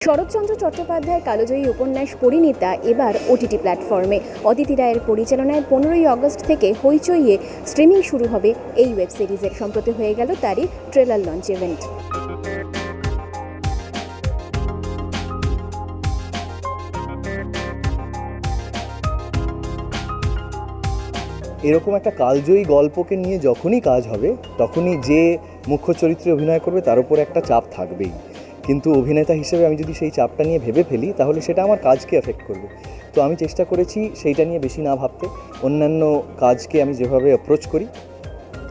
শরৎচন্দ্র চট্টোপাধ্যায়ের কালোজয়ী উপন্যাস পরিণীতা এবার ওটিটি প্ল্যাটফর্মে অদিতি রায়ের পরিচালনায় পনেরোই আগস্ট থেকে হইচইয়ে স্ট্রিমিং শুরু হবে এই ওয়েব সিরিজের সম্প্রতি হয়ে গেল তারই ট্রেলার লঞ্চ ইভেন্ট এরকম একটা কালজয়ী গল্পকে নিয়ে যখনই কাজ হবে, তখনই যে মুখ্য চরিত্রে অভিনয় করবে, তার উপর একটা চাপ থাকবেই। কিন্তু অভিনেতা হিসেবে আমি যদি সেই চাপটা নিয়ে ভেবে ফেলি, তাহলে সেটা আমার কাজকে এফেক্ট করবে। তো আমি চেষ্টা করেছি সেইটা নিয়ে বেশি না ভাবতে। অন্যান্য কাজকে আমি যেভাবে অ্যাপ্রোচ করি,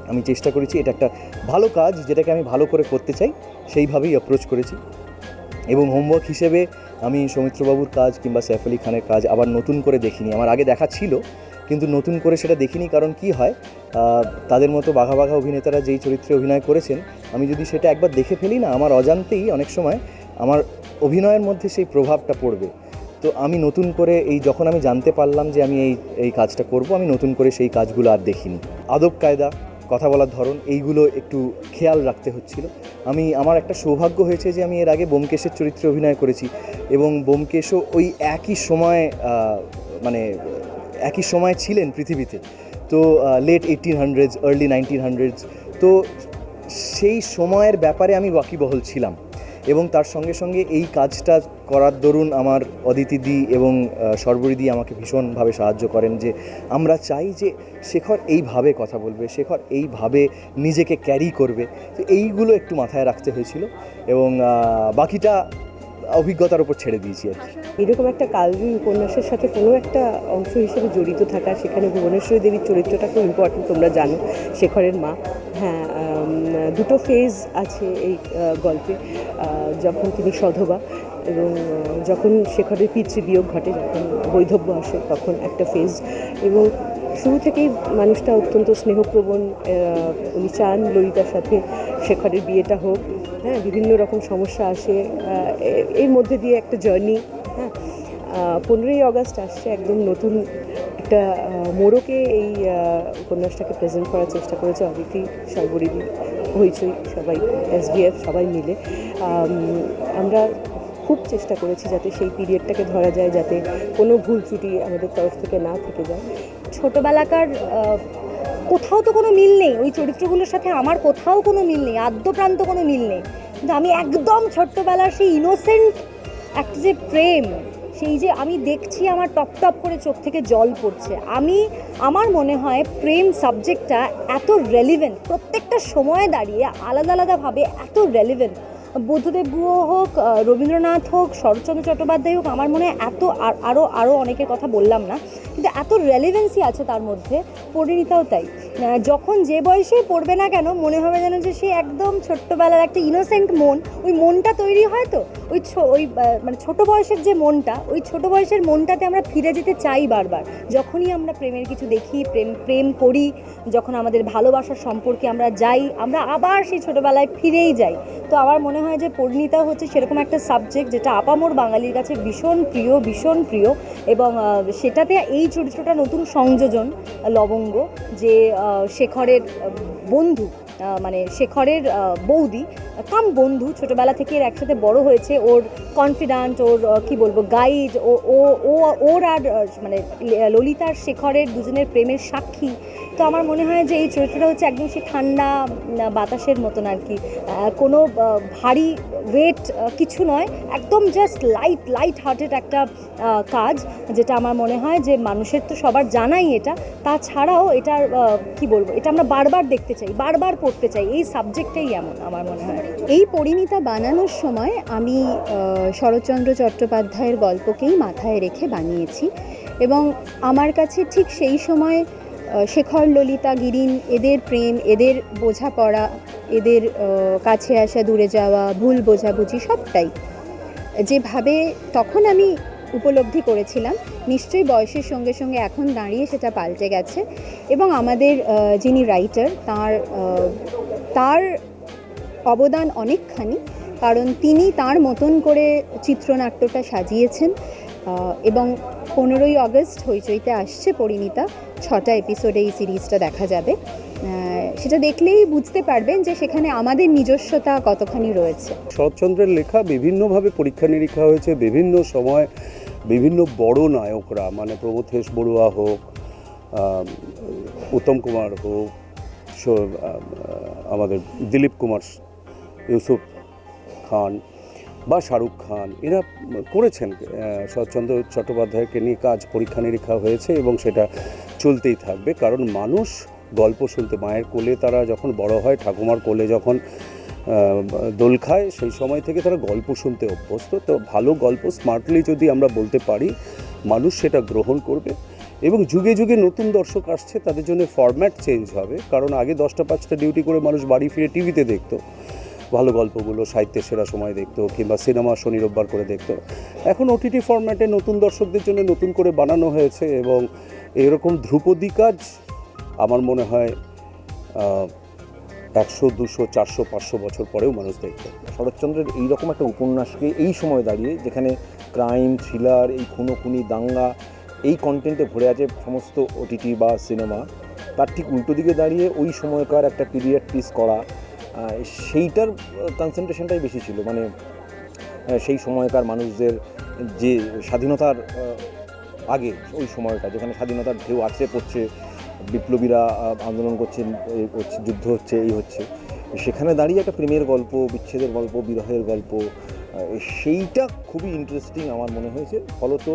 আমি চেষ্টা করেছি এটা একটা ভালো কাজ যেটাকে আমি ভালো করে করতে চাই, সেইভাবেই অ্যাপ্রোচ করেছি। এবং হোমওয়ার্ক হিসেবে আমি সৌমিত্রবাবুর কাজ কিংবা সৈফ আলী খানের কাজ আবার নতুন করে দেখিনি। আমার আগে দেখা ছিল কিন্তু নতুন করে সেটা দেখিনি কারণ কি হয় তাদের মতো বাঘা বাঘা অভিনেতারা যেই চরিত্রে অভিনয় করেছেন, আমি যদি সেটা একবার দেখে ফেলি না, আমার অজান্তেই অনেক সময় আমার অভিনয়ের মধ্যে সেই প্রভাবটা পড়বে। তো আমি নতুন করে এই যখন আমি জানতে পারলাম যে আমি এই এই কাজটা করব, আমি নতুন করে সেই কাজগুলো আর দেখিনি। আদব কায়দা, কথা বলার ধরন, এইগুলো একটু খেয়াল রাখতে হচ্ছিল। আমি, আমার একটা সৌভাগ্য হয়েছে যে আমি এর আগে বোমকেশের চরিত্রে অভিনয় করেছি এবং বোমকেশও ওই একই সময় মানে একই সময় ছিলেন পৃথিবীতে। তো late eighteen hundreds early nineteen hundreds তো সেই সময়ের ব্যাপারে আমি ওয়াকিবহল ছিলাম। এবং তার সঙ্গে সঙ্গে এই কাজটা করার দরুন আমার অদিতিদি এবং সর্বরিদি আমাকে ভীষণভাবে সাহায্য করেন যে, আমরা চাই যে শেখর এইভাবে কথা বলবে, শেখর এইভাবে নিজেকে ক্যারি করবে। তো এইগুলো একটু মাথায় রাখতে হয়েছিল। এবং বাকিটা অভিজ্ঞতার উপর ছেড়ে দিয়েছি আর কি। এরকম একটা কালজয়ী উপন্যাসের সাথে কোনো একটা অংশ হিসেবে জড়িত থাকা, সেখানে ভুবনেশ্বরী দেবীর চরিত্রটা খুব ইম্পর্টেন্ট তোমরা জানো, শেখরের মা। হ্যাঁ দুটো ফেজ আছে এই গল্পে যখন তিনি সধবা এবং যখন শেখরের পিতৃ বিয়োগ ঘটে, যখন বৈধব্য আসে, তখন একটা ফেজ এবং শুরু থেকেই মানুষটা অত্যন্ত স্নেহপ্রবণ উনি চান ললিতার সাথে শেখরের বিয়েটা হোক। হ্যাঁ বিভিন্ন রকম সমস্যা আসে এর মধ্যে দিয়ে একটা জার্নি হ্যাঁ। পনেরোই আগস্ট আসছে একদম নতুন একটা মোড়কে এই উপন্যাসটাকে প্রেজেন্ট করার চেষ্টা করেছে অদিতি সর্বরিদি, হইচই সবাই এসডিএফ সবাই মিলে। আমরা খুব চেষ্টা করেছি যাতে সেই পিরিয়ডটাকে ধরা যায়, যাতে কোনো ভুল ত্রুটি আমাদের তরফ থেকে না থেকে যায়। ছোটবেলাকার কোথাও তো কোনো মিল নেই। ওই চরিত্রগুলোর সাথে আমার কোথাও কোনো মিল নেই। আদ্যপ্রান্ত কোনো মিল নেই। কিন্তু আমি একদম ছোট্টবেলার সেই ইনোসেন্ট একটা যে প্রেম, সেই যে আমি দেখছি আমার টপ টপ করে চোখ থেকে জল পড়ছে। আমি, আমার মনে হয় প্রেম সাবজেক্টটা এত রেলিভেন্ট প্রত্যেকটা সময়ে দাঁড়িয়ে আলাদা আলাদাভাবে এত রেলিভেন্ট বুদ্ধদেব গুহ হোক রবীন্দ্রনাথ হোক, শরৎচন্দ্র চট্টোপাধ্যায় হোক, আমার মনে হয় এত আর- আরও আরও অনেকের কথা বললাম না। কিন্তু এত রেলিভেন্সি আছে তার মধ্যে, পরিণীতাও তাই। যখন যে বয়সেই পড়বে না কেন, মনে হবে যেন যে সে একদম ছোট্টবেলার একটা ইনোসেন্ট মন, ওই মনটা তৈরি হয় তো? ওই ওই মানে ছোট বয়সের যে মনটা, ওই ছোট বয়সের মনটাতে আমরা ফিরে যেতে চাই বারবার। যখনই আমরা প্রেমের কিছু দেখি, প্রেম প্রেম করি, যখন আমাদের ভালোবাসার সম্পর্কে আমরা যাই, আমরা আবার সেই ছোটোবেলায় ফিরেই যাই। তো আমার মনে হয় যে পরিণীতা হচ্ছে সেরকম একটা সাবজেক্ট যেটা আপামোর বাঙালির কাছে ভীষণ প্রিয় ভীষণ প্রিয়। এবং সেটাতে এই চরিত্রটা নতুন সংযোজন লবঙ্গ যে শেখরের বন্ধু মানে শেখরের বৌদি, কাম বন্ধু, ছোটোবেলা থেকে এর একসাথে বড় হয়েছে। ওর কনফিডেন্ট ওর কি বলব গাইড ও ও, ও- ওর আর মানে ললিতার, শেখরের দুজনের প্রেমের সাক্ষী। তো আমার মনে হয় যে এই চরিত্রটা হচ্ছে একদম সে ঠান্ডা বাতাসের মতন আর কি। কোনো ভারী ওয়েট কিছু নয়, একদম জাস্ট লাইট লাইট হার্টেড একটা কাজ, যেটা আমার মনে হয় যে মানুষের তো সবার জানাই এটা। তাছাড়াও এটার কি বলব, এটা আমরা বারবার দেখতে চাই, বারবার পড়তে চাই, এই সাবজেক্টটাই এমন আমার মনে হয়। এই পরিণীতা বানানোর সময় আমি শরৎচন্দ্র চট্টোপাধ্যায়ের গল্পকেই মাথায় রেখে বানিয়েছি এবং আমার কাছে ঠিক সেই সময় শেখর ললিতা গিরিন এদের প্রেম, এদের বোঝাপড়া, এদের কাছে আসা দূরে যাওয়া, ভুল বোঝাবুঝি সবটাই। যেভাবে তখন আমি উপলব্ধি করেছিলাম। নিশ্চয়ই বয়সের সঙ্গে সঙ্গে এখন দাঁড়িয়ে সেটা পাল্টে গেছে। এবং আমাদের যিনি রাইটার তার তার অবদান অনেকখানি, কারণ তিনি তার মতন করে চিত্রনাট্যটা সাজিয়েছেন এবং পনেরোই আগস্ট হইচইতে আসছে পরিণীতা। ছটা এপিসোডে এই সিরিজটা দেখা যাবে। সেটা দেখলেই বুঝতে পারবেন যে সেখানে আমাদের নিজস্বতা কতখানি রয়েছে। শরৎচন্দ্রের লেখা বিভিন্নভাবে পরীক্ষা নিরীক্ষা হয়েছে, বিভিন্ন সময় বিভিন্ন বড় নায়করা মানে প্রমথেশ বড়ুয়া হোক উত্তম কুমার হোক আমাদের দিলীপ কুমার, ইউসুফ খান বা শাহরুখ খান, এরা করেছেন শরৎচন্দ্র চট্টোপাধ্যায়কে নিয়ে কাজ, পরীক্ষা নিরীক্ষা হয়েছে এবং সেটা চলতেই থাকবে। কারণ মানুষ গল্প শুনতে, মায়ের কোলে তারা যখন বড় হয়, ঠাকুমার কোলে যখন দোল খায়, সেই সময় থেকে তারা গল্প শুনতে অভ্যস্ত। তো ভালো গল্প স্মার্টলি যদি আমরা বলতে পারি, মানুষ সেটা গ্রহণ করবে এবং যুগে যুগে নতুন দর্শক আসছে, তাদের জন্য ফরম্যাট চেঞ্জ হবে। কারণ আগে দশটা পাঁচটা ডিউটি করে মানুষ বাড়ি ফিরে টিভিতে দেখতো। ভালো গল্পগুলো, সাহিত্যের সেরা সময় দেখতো কিংবা সিনেমা শনি রোববার করে দেখতো। এখন ওটিটি ফরম্যাটে নতুন দর্শকদের জন্য নতুন করে বানানো হয়েছে এবং এরকম ধ্রুপদী কাজ আমার মনে হয় একশো, দুশো, চারশো, পাঁচশো বছর পরেও মানুষ দেখবে। শরৎচন্দ্রের এইরকম একটা উপন্যাসকে এই সময় দাঁড়িয়ে যেখানে ক্রাইম, থ্রিলার, এই খুনো খুনি দাঙ্গা, এই কন্টেন্টে ভরে আছে সমস্ত ওটিটি বা সিনেমা, তার ঠিক উল্টো দিকে দাঁড়িয়ে ওই সময়কার একটা পিরিয়ড পিস করা সেইটার কনসেন্ট্রেশনটাই বেশি ছিল। মানে সেই সময়কার মানুষদের যে স্বাধীনতার আগে, ওই সময়টা, যেখানে স্বাধীনতার ঢেউ আছড়ে পড়ছে, বিপ্লবীরা আন্দোলন করছেন যুদ্ধ হচ্ছে, এই হচ্ছে, সেখানে দাঁড়িয়ে একটা প্রেমের গল্প, বিচ্ছেদের গল্প, বিরহের গল্প সেইটা খুবই ইন্টারেস্টিং আমার মনে হয়েছে। ফলত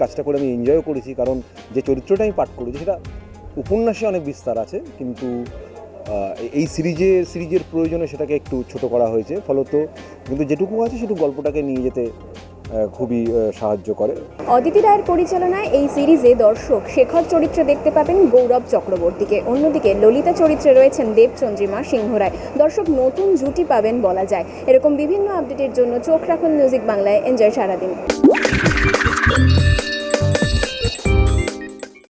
কাজটা করে আমি এনজয়ও করেছি, কারণ যে চরিত্রটা আমি পাঠ করেছি, সেটা উপন্যাসে অনেক বিস্তার আছে, কিন্তু এই সিরিজে সিরিজের প্রয়োজনে সেটাকে একটু ছোট করা হয়েছে। ফলত কিন্তু যেটুকু আছে সেটুকু গল্পটাকে নিয়ে যেতে খুবই সাহায্য করে। অদিতি রায়ের পরিচালনায় এই সিরিজে দর্শক শেখর চরিত্রে দেখতে পাবেন গৌরব চক্রবর্তীকে। অন্যদিকে ললিতা চরিত্রে রয়েছেন দেবচন্দ্রিমা সিংহ রায়। দর্শক নতুন জুটি পাবেন বলা যায়। এরকম বিভিন্ন আপডেটের জন্য চোখ রাখুন মিউজিক বাংলায়। এনজয় সারাদিন।